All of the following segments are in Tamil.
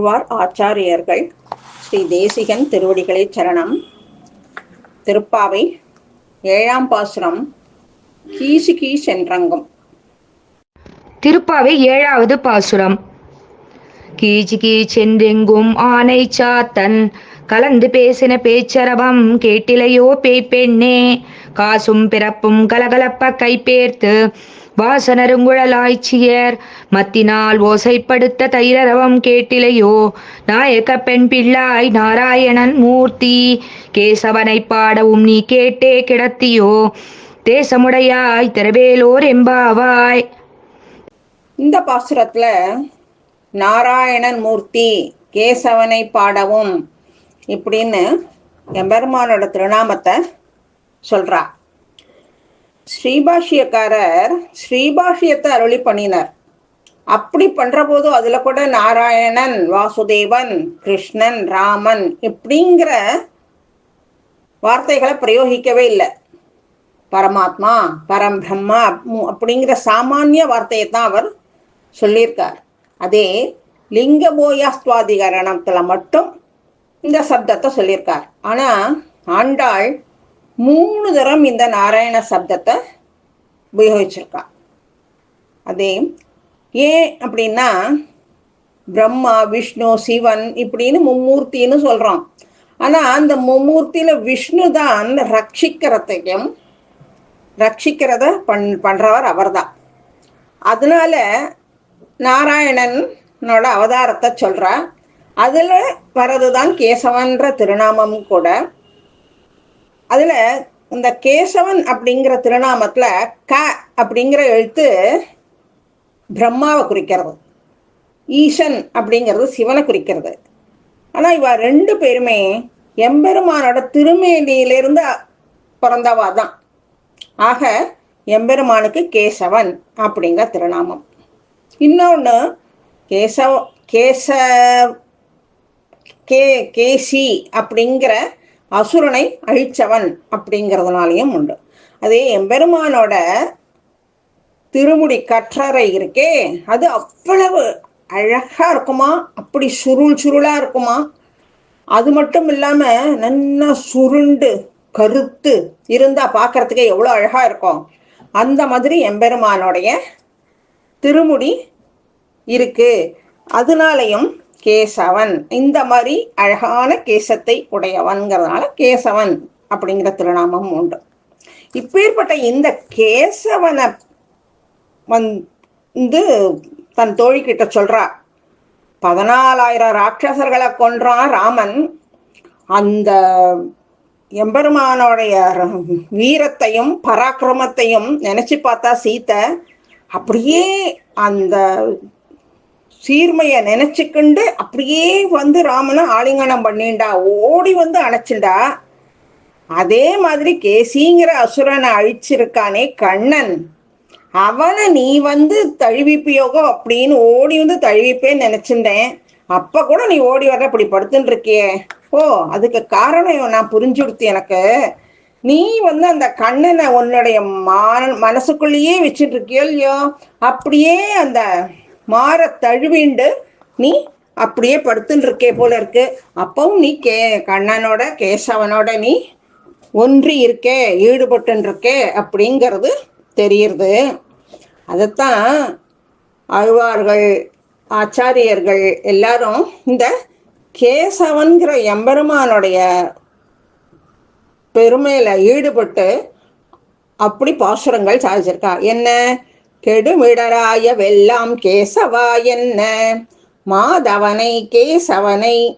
ஆழ்வார் ஆச்சாரியர்கள். ஸ்ரீ தேசிகன் திருவடிகளை சரணம். திருப்பாவை ஏழாம் பாசுரம் கீசு கீஸ் என்றங்கும் திருப்பாவை ஏழாவது பாசுரம். கீச்சு கீச்சென்றெங்கும் ஆனை சாத்தன் கலந்து பேசின பேச்சரவம் கேட்டிலையோ பேய் பெண்ணே காசும் பிறப்பும் கலகலப்ப கைப்பேர்த்து வாசனருங்குழலாய்ச்சியர் மத்தினால் ஓசைப்படுத்த தைரரவம் கேட்டிலையோ? நாயக பெண் பிள்ளாய் நாராயணன் மூர்த்தி. கேசவனை பாடவும் நீ கேட்டே கிடத்தியோ? தேசமுடையாய் திரவேலோர் எம்பாவாய். இந்த பாசுரத்துல நாராயணன் மூர்த்தி கேசவனை பாடவும். இப்படின்னு எம்பெருமானோட திருநாமத்தை சொல்றா. ஸ்ரீபாஷ்யக்காரர் ஸ்ரீபாஷ்யத்தை அருளி பண்ணினார். அப்படி பண்ற போது அதுல கூட நாராயணன் வாசுதேவன் கிருஷ்ணன் ராமன் இப்படிங்கிற வார்த்தைகளை பிரயோகிக்கவே இல்லை. பரமாத்மா பரம் பிரம்மா அப்படிங்கிற சாமானிய வார்த்தையை தான் அவர் சொல்லியிருக்கார். அதே லிங்க போயாஸ்துவாதிகரணத்துல மட்டும் இந்த சப்தத்தை சொல்லியிருக்கார். ஆனா ஆண்டாள் மூணு தரம் இந்த நாராயண சப்தத்தை உபயோகிச்சிருக்கா அதே ஏன் அப்படின்னா பிரம்மா விஷ்ணு சிவன் இப்படின்னு மும்மூர்த்தின்னு சொல்றோம் ஆனா அந்த மும்மூர்த்தியில விஷ்ணு தான் ரட்சிக்கிறதையும் ரட்சிக்கிறத பண் பண்றவர் அவர்தான். அதனால நாராயணனோட அவதாரத்தை சொல்றா அதுல வர்றதுதான் கேசவன்ற திருநாமமும் கூட. அதுல இந்த கேசவன் அப்படிங்கிற திருநாமத்துல க அப்படிங்கிற எழுத்து பிரம்மாவை குறிக்கிறது. ஈசன் அப்படிங்கிறது சிவனை குறிக்கிறது. ஆனா இவ ரெண்டு பேருமே எம்பெருமானோட திருமேனியிலிருந்து பிறந்தவா தான். ஆக எம்பெருமானுக்கு கேசவன் அப்படிங்கிற திருநாமம். இன்னொன்று கேசவ கேச கே கேசி அப்படிங்கிற அசுரனை அழிச்சவன் அப்படிங்கிறதுனாலையும் உண்டு. அதே எம்பெருமானோட திருமுடி கற்றறை இருக்கே அது அவ்வளவு அழகா இருக்குமா? அப்படி சுருள் சுருளா இருக்குமா? அது மட்டும் இல்லாம நல்லா சுருண்டு கருத்து இருந்தா பார்க்கறதுக்கே எவ்வளோ அழகா இருக்கும். அந்த மாதிரி எம்பெருமானோடைய திருமுடி இருக்கு. அதனாலையும் கேசவன். இந்த மாதிரி அழகான கேசத்தை உடையவன்கிறதுனால கேசவன் அப்படிங்கிற திருநாமம் உண்டு. இப்பேற்பட்ட இந்த கேசவனை வந்து தன் தோழிக்கிட்ட சொல்றா பதினாலாயிரம் ராட்சசர்களை கொன்றான் ராமன் அந்த எம்பெருமானோடைய வீரத்தையும் பராக்கிரமத்தையும் நினைச்சு பார்த்தா சீத்தை அப்படியே அந்த சீர்மைய நினைச்சுக்கிண்டு அப்படியே வந்து ராமனை ஆலிங்கனம் பண்ணிண்டா ஓடி வந்து அணைச்சுண்டா. அதே மாதிரி கேசிங்கிற அசுரனை அழிச்சிருக்கானே கண்ணன். அவனை நீ வந்து தழுவிப்பியோகோ அப்படின்னு ஓடி வந்து தழுவிப்பேன்னு நினைச்சுட்டேன் அப்ப கூட நீ ஓடி வர இப்படி படுத்துட்டு இருக்கியே ஓ அதுக்கு காரணம் நான் புரிஞ்சுடுத்து எனக்கு. நீ வந்து அந்த கண்ணனை உன்னுடைய மான மனசுக்குள்ளேயே வச்சுட்டு இருக்கியோ இல்லையோ? அப்படியே அந்த மாற தழுவிண்டு நீ அப்படியே படுத்துன்னு இருக்கே போல இருக்கு. அப்பவும் நீ கே கண்ணனோட கேசவனோட நீ ஒன்றி இருக்கே ஈடுபட்டுன்னு இருக்கே அப்படிங்கிறது தெரியுது அதைத்தான் அழ்வார்கள் ஆச்சாரியர்கள் எல்லாரும் இந்த கேசவன்கிற எம்பெருமானுடைய பெருமையில ஈடுபட்டு அப்படி பாசுரங்கள் சாதிச்சிருக்கா. என்ன? கெடுமிடராய வெல்லாம் கேசவா என்ன? மாதவனை கேசவனை.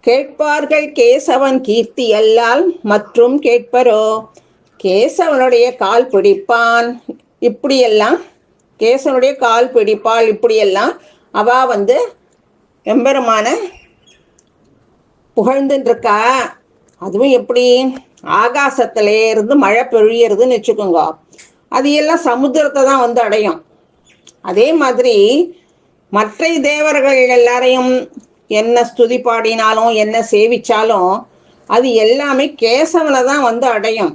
கேட்பார்கள் கேசவன் கீர்த்தி அல்லால் மற்றும் கேட்பரோ? கேசவனுடைய கால் பிடிப்பான். இப்படியெல்லாம் கேசவனுடைய கால் பிடிப்பாள் இப்படியெல்லாம் அவா வந்து எம்பெருமான புகழ்ந்துட்டுருக்கா அதுவும் எப்படி? ஆகாசத்துல இருந்து மழை பெழியறதுன்னு வச்சுக்கோங்க. அது எல்லாம் சமுத்திரத்தை தான் வந்து அடையும். அதே மாதிரி மற்ற தேவர்கள் எல்லாரையும் என்ன ஸ்துதி பாடினாலும் என்ன சேவிச்சாலும் அது எல்லாமே கேசவனை தான் வந்து அடையும்.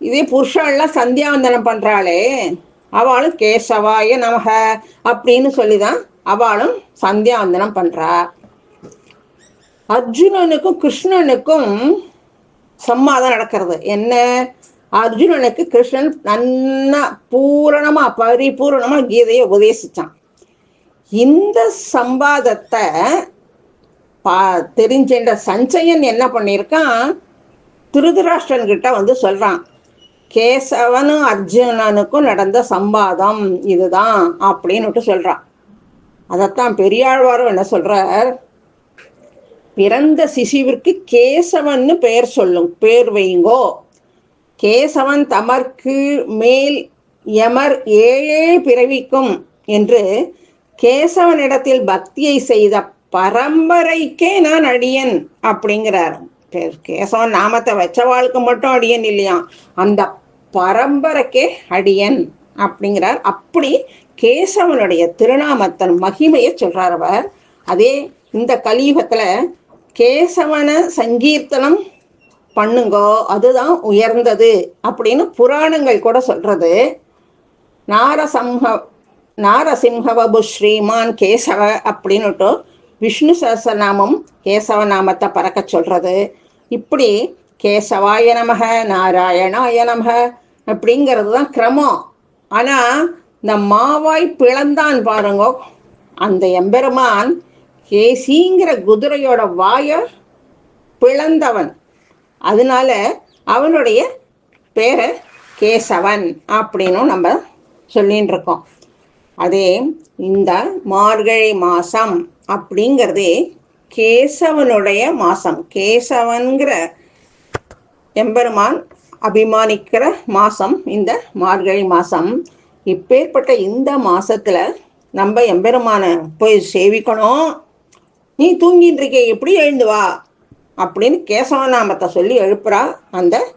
இதே புருஷாலாம் சந்தியாவந்தனம் பண்றாளே அவளும் கேசவாய நமக அப்படின்னு சொல்லிதான் அவளும் சந்தியாவந்தனம் பண்றா. அர்ஜுனனுக்கும் கிருஷ்ணனுக்கும் சம்மாதம் நடக்கிறது. என்ன? அர்ஜுனனுக்கு கிருஷ்ணன் நன்னா பூரணமா பரிபூரணமா கீதையை உபதேசிச்சான். இந்த சம்பாதத்தை பா தெரிஞ்சின்ற சஞ்சயன் என்ன பண்ணியிருக்கான்? திருதராஷ்டன் கிட்ட வந்து சொல்றான் கேசவனும் அர்ஜுனனுக்கும் நடந்த சம்பாதம் இதுதான் அப்படின்னுட்டு சொல்றான். அதைத்தான் பெரியாழ்வாரும் என்ன சொல்றார்? பிறந்த சிசுவிற்கு கேசவன்னு பெயர் சொல்லும் பேர் வைங்கோ கேசவன் தமர்க்கு மேல் யமர் ஏழே பிறவிக்கும் என்று கேசவனிடத்தில் பக்தியை செய்த பரம்பரைக்கே நான் அடியன் அப்படிங்கிறார். கேசவன் நாமத்தை வச்ச வாழ்க்கை மட்டும் அடியன் இல்லையா? அந்த பரம்பரைக்கே அடியன் அப்படிங்கிறார். அப்படி கேசவனுடைய திருநாமத்தன் மகிமையை சொல்றார் அவர். அதே இந்த கலியுகத்தில் கேசவன சங்கீர்த்தனம் பண்ணுங்கோ அதுதான் உயர்ந்தது அப்படின்னு புராணங்கள் கூட சொல்றது. நாரசம்ஹ நாரசிம்ஹவபு ஸ்ரீமான் கேசவ அப்படின்னுட்டு விஷ்ணு சஹசநாமம் கேசவ நாமத்தை பறக்க சொல்றது. இப்படி கேசவாய நமக நாராயணாய நமக அப்படிங்கிறது தான் கிரமம். ஆனா இந்த மாவாய் பிளந்தான் பாருங்க. அந்த எம்பெருமான் கேசிங்கிற குதிரையோட வாய பிளந்தவன். அதனால அவனுடைய பேரை கேசவன் அப்படின்னும் நம்ம சொல்லின்னு இருக்கோம். அதே இந்த மார்கழி மாதம் அப்படிங்கிறதே கேசவனுடைய மாதம் கேசவன்கிற எம்பெருமான் அபிமானிக்கிற மாதம் இந்த மார்கழி மாதம் இப்பேற்பட்ட இந்த மாதத்தில் நம்ம எம்பெருமானை போய் சேவிக்கணும். நீ தூங்கிட்டு இருக்கே எப்படி எழுந்து வா? அப்படின்னு கேசவநாமத்தை சொல்லி எழுப்புறா அந்த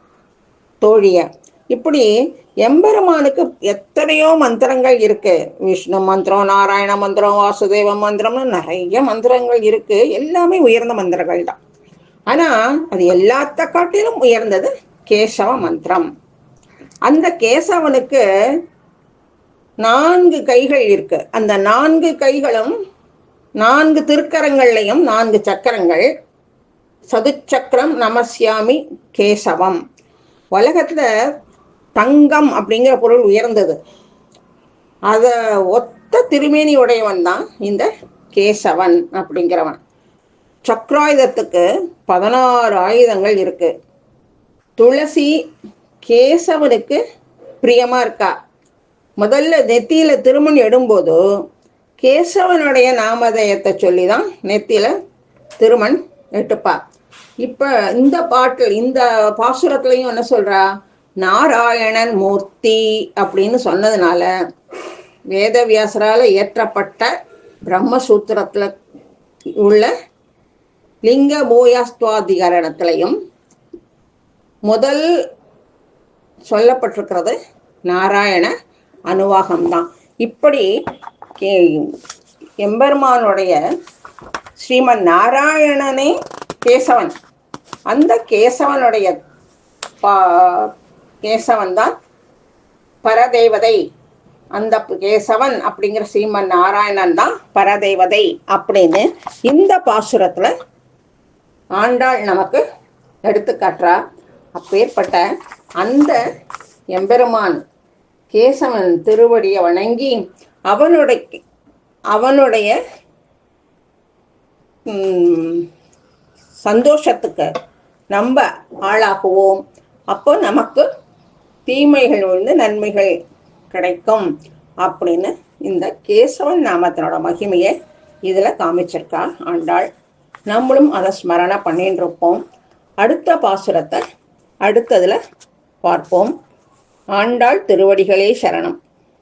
தோழிய. இப்படி எம்பெருமானுக்கு எத்தனையோ மந்திரங்கள் இருக்கு. விஷ்ணு மந்திரம் நாராயண மந்திரம் வாசுதேவ மந்திரம்னு நிறைய மந்திரங்கள் இருக்கு. எல்லாமே உயர்ந்த மந்திரங்கள் தான். ஆனா அது எல்லாத்த காட்டிலும் உயர்ந்தது கேசவ மந்திரம். அந்த கேசவனுக்கு நான்கு கைகள் இருக்கு. அந்த நான்கு கைகளும் நான்கு திருக்கரங்கள்லையும் நான்கு சக்கரங்கள் சதுச்சக்கரம் நமசியாமி கேசவம். உலகத்துல தங்கம் அப்படிங்கிற பொருள் உயர்ந்தது. அத ஒத்த திருமேனி உடையவன் தான் இந்த கேசவன் அப்படிங்கிறவன். சக்ராயுதத்துக்கு பதினாறு ஆயுதங்கள் இருக்கு. துளசி கேசவனுக்கு பிரியமா இருக்கா? முதல்ல நெத்தியில திருமண் எடும்போது கேசவனுடைய நாமதயத்தை சொல்லி தான் நெத்தியில திருமண் எட்டுப்பா இப்ப இந்த பாட்டு இந்த பாசுரத்துலயும் என்ன சொல்றா? நாராயணன் மூர்த்தி அப்படின்னு சொன்னதுனால வேதவியாசரால இயற்றப்பட்ட பிரம்மசூத்திரத்துல உள்ள லிங்க பூயாஸ்துவாதிகரணத்திலையும் முதல் சொல்லப்பட்டிருக்கிறது நாராயண அனுவாகம்தான். இப்படி எம்பெருமானுடைய ஸ்ரீமன் நாராயணனே கேசவன். அந்த கேசவனுடைய கேசவன் தான் பரதேவதை. அந்த கேசவன் அப்படிங்கிற ஸ்ரீமன் நாராயணன் தான் பரதேவதை அப்படின்னு இந்த பாசுரத்துல ஆண்டாள் நமக்கு எடுத்துக்காட்டுறா. அப்பேற்பட்ட அந்த எம்பெருமான் கேசவன் திருவடியை வணங்கி அவனுடைய அவனுடைய சந்தோஷத்துக்கு நம்ம ஆளாகுவோம். அப்போ நமக்கு தீமைகள் வந்து நன்மைகள் கிடைக்கும் அப்படின்னு இந்த கேசவன் நாமத்தினோட மகிமையை இதில் காமிச்சிருக்கா ஆண்டாள். நம்மளும் அதை ஸ்மரணை பண்ணிட்டு இருப்போம் அடுத்த பாசுரத்தை அடுத்ததில் பார்ப்போம். ஆண்டாள் திருவடிகளே சரணம்.